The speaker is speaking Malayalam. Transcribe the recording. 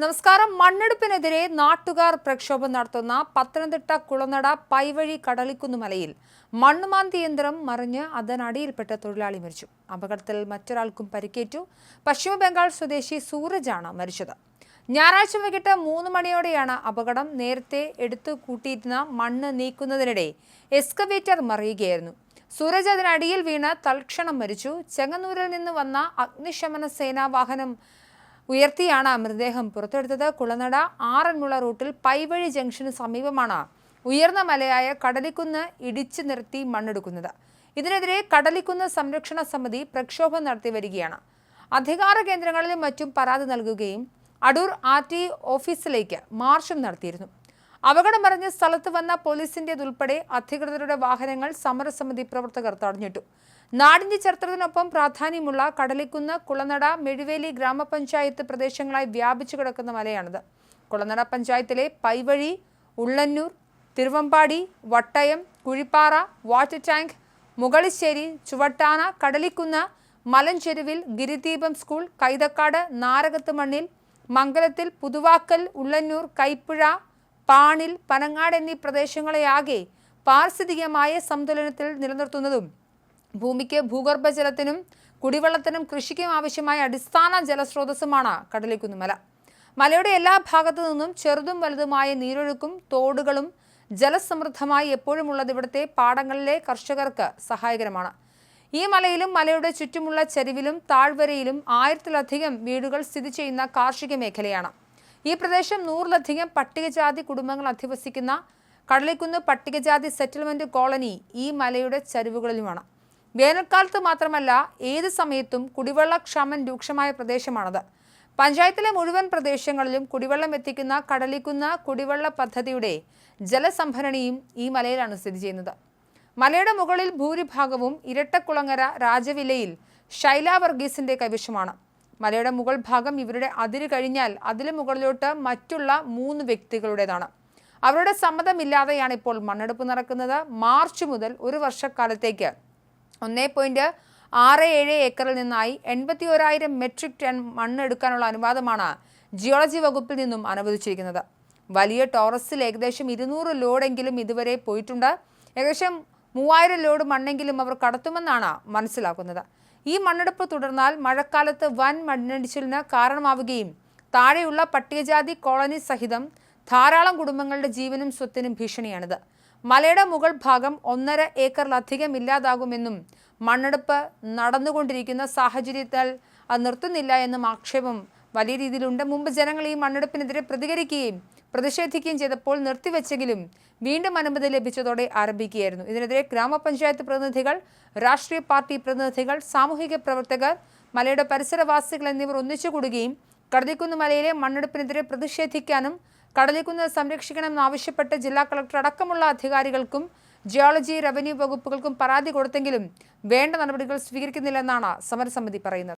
നമസ്കാരം. മണ്ണെടുപ്പിനെതിരെ നാട്ടുകാർ പ്രക്ഷോഭം നടത്തുന്ന പത്തനംതിട്ട കുളനട പൈവഴി കടലിക്കുന്നുമലയിൽ മണ്ണുമാന്തി യന്ത്രം മറിഞ്ഞ് അതിനടിയിൽപ്പെട്ട തൊഴിലാളി മരിച്ചു. അപകടത്തിൽ മറ്റൊരാൾക്കും പരിക്കേറ്റു. പശ്ചിമ ബംഗാൾ സ്വദേശി സൂരജാണ് മരിച്ചത്. ഞായറാഴ്ച വൈകിട്ട് മൂന്ന് മണിയോടെയാണ് അപകടം. നേരത്തെ എടുത്തു കൂട്ടിയിരുന്ന മണ്ണ് നീക്കുന്നതിനിടെ എക്സ്കവേറ്റർ മറിയുകയായിരുന്നു. സൂരജ് അതിനടിയിൽ വീണ് തൽക്ഷണം മരിച്ചു. ചെങ്ങന്നൂരിൽ നിന്ന് വന്ന അഗ്നിശമന സേനാ വാഹനം ഉയർത്തിയാണ് മൃതദേഹം പുറത്തെടുത്തത്. കുളനട ആറന്മുള റൂട്ടിൽ പൈവഴി ജംഗ്ഷന് സമീപമാണ് ഉയർന്ന മലയായ കടലിക്കുന്ന് ഇടിച്ചു നിർത്തി മണ്ണെടുക്കുന്നത്. ഇതിനെതിരെ കടലിക്കുന്ന് സംരക്ഷണ സമിതി പ്രക്ഷോഭം നടത്തി വരികയാണ്. അധികാര കേന്ദ്രങ്ങളിലും മറ്റും പരാതി നൽകുകയും അടൂർ ആർ ടി ഓഫീസിലേക്ക് മാർച്ചും നടത്തിയിരുന്നു. അപകടം അറിഞ്ഞ സ്ഥലത്ത് വന്ന പോലീസിന്റേതുൾപ്പെടെ അധികൃതരുടെ വാഹനങ്ങൾ സമരസമിതി പ്രവർത്തകർ തടഞ്ഞിട്ടു. നാടിന്റെ ചരിത്രത്തിനൊപ്പം പ്രാധാന്യമുള്ള കടലിക്കുന്ന് കുളനട മെഴുവേലി ഗ്രാമപഞ്ചായത്ത് പ്രദേശങ്ങളായി വ്യാപിച്ചു കിടക്കുന്ന മലയാണിത്. കുളനട പഞ്ചായത്തിലെ പൈവഴി ഉള്ളന്നൂർ തിരുവമ്പാടി വട്ടയം കുഴിപ്പാറ വാട്ടർ ടാങ്ക് മുകളിശ്ശേരി ചുവട്ടാന കടലിക്കുന്ന് മലഞ്ചെരുവിൽ ഗിരിദീപം സ്കൂൾ കൈതക്കാട് നാരകത്ത് മണ്ണിൽ മംഗലത്തിൽ പുതുവാക്കൽ ഉള്ളന്നൂർ കൈപ്പുഴ പാണിൽ പനങ്ങാട് എന്നീ പ്രദേശങ്ങളെയാകെ പാരിസ്ഥിതികമായ സന്തുലനത്തിൽ നിലനിർത്തുന്നതും ഭൂമിക്ക് ഭൂഗർഭജലത്തിനും കുടിവെള്ളത്തിനും കൃഷിക്കും ആവശ്യമായ അടിസ്ഥാന ജലസ്രോതസ്സുമാണ് കടലിക്കുന്നുമല മലയുടെ എല്ലാ ഭാഗത്തു നിന്നും ചെറുതും വലുതുമായ നീരൊഴുക്കും തോടുകളും ജലസമൃദ്ധമായി എപ്പോഴുമുള്ളത് ഇവിടുത്തെ പാടങ്ങളിലെ കർഷകർക്ക് സഹായകരമാണ്. ഈ മലയിലും മലയുടെ ചുറ്റുമുള്ള ചരിവിലും താഴ്വരയിലും ആയിരത്തിലധികം വീടുകൾ സ്ഥിതി ചെയ്യുന്ന കാർഷിക മേഖലയാണ്. ഈ പ്രദേശം നൂറിലധികം പട്ടികജാതി കുടുംബങ്ങൾ അധിവസിക്കുന്ന കടലിക്കുന്ന് പട്ടികജാതി സെറ്റിൽമെന്റ് കോളനി ഈ മലയുടെ ചരിവുകളിലുമാണ്. വേനൽക്കാലത്ത് മാത്രമല്ല ഏത് സമയത്തും കുടിവെള്ള ക്ഷാമം രൂക്ഷമായ പ്രദേശമാണത്. പഞ്ചായത്തിലെ മുഴുവൻ പ്രദേശങ്ങളിലും കുടിവെള്ളം എത്തിക്കുന്ന കടലിക്കുന്ന കുടിവെള്ള പദ്ധതിയുടെ ജലസംഭരണിയും ഈ മലയിലാണ് സ്ഥിതി ചെയ്യുന്നത്. മലയുടെ മുകളിൽ ഭൂരിഭാഗവും ഇരട്ടക്കുളങ്ങര രാജവിലയിൽ ശൈല വർഗീസിന്റെ കൈവശമാണ്. മലയുടെ മുകൾ ഭാഗം ഇവരുടെ അതിര് കഴിഞ്ഞാൽ അതിലും മുകളിലോട്ട് മറ്റുള്ള മൂന്ന് വ്യക്തികളുടേതാണ്. അവരുടെ സമ്മതമില്ലാതെയാണ് ഇപ്പോൾ മണ്ണെടുപ്പ് നടക്കുന്നത്. മാർച്ച് മുതൽ ഒരു വർഷക്കാലത്തേക്ക് ഒന്നേ പോയിന്റ് ആറ് ഏഴ് ഏക്കറിൽ നിന്നായി എൺപത്തി ഓരായിരം മെട്രിക് ടൺ മണ്ണ് എടുക്കാനുള്ള അനുവാദമാണ് ജിയോളജി വകുപ്പിൽ നിന്നും അനുവദിച്ചിരിക്കുന്നത്. വലിയ ടോറസിൽ ഏകദേശം ഇരുന്നൂറ് ലോഡെങ്കിലും ഇതുവരെ പോയിട്ടുണ്ട്. ഏകദേശം മൂവായിരം ലോഡ് മണ്ണെങ്കിലും അവർ കടത്തുമെന്നാണ് മനസ്സിലാക്കുന്നത്. ഈ മണ്ണെടുപ്പ് തുടർന്നാൽ മഴക്കാലത്ത് വൻ മണ്ണിടിച്ചിലിന് കാരണമാവുകയും താഴെയുള്ള പട്ടികജാതി കോളനി സഹിതം ധാരാളം കുടുംബങ്ങളുടെ ജീവനും സ്വത്തിനും ഭീഷണിയാണിത്. മലയുടെ മുകൾ ഭാഗം ഒന്നര ഏക്കറിലധികം ഇല്ലാതാകുമെന്നും മണ്ണെടുപ്പ് നടന്നുകൊണ്ടിരിക്കുന്ന സാഹചര്യത്താൽ അത് നിർത്തുന്നില്ല എന്നും ആക്ഷേപം വലിയ രീതിയിലുണ്ട്. മുമ്പ് ജനങ്ങൾ ഈ മണ്ണെടുപ്പിനെതിരെ പ്രതികരിക്കുകയും പ്രതിഷേധിക്കുകയും ചെയ്തപ്പോൾ നിർത്തിവെച്ചെങ്കിലും വീണ്ടും അനുമതി ലഭിച്ചതോടെ ആരംഭിക്കുകയായിരുന്നു. ഇതിനെതിരെ ഗ്രാമപഞ്ചായത്ത് പ്രതിനിധികൾ രാഷ്ട്രീയ പാർട്ടി പ്രതിനിധികൾ സാമൂഹിക പ്രവർത്തകർ മലയുടെ പരിസരവാസികൾ എന്നിവർ ഒന്നിച്ചുകൂടുകയും കടലിക്കുന്ന് മലയിലെ മണ്ണെടുപ്പിനെതിരെ പ്രതിഷേധിക്കാനും കടലിക്കുന്ന് സംരക്ഷിക്കണമെന്നാവശ്യപ്പെട്ട് ജില്ലാ കളക്ടർ അടക്കമുള്ള അധികാരികൾക്കും ജിയോളജി റവന്യൂ വകുപ്പുകൾക്കും പരാതി കൊടുത്തെങ്കിലും വേണ്ട നടപടികൾ സ്വീകരിക്കുന്നില്ലെന്നാണ് സമരസമിതി പറയുന്നത്.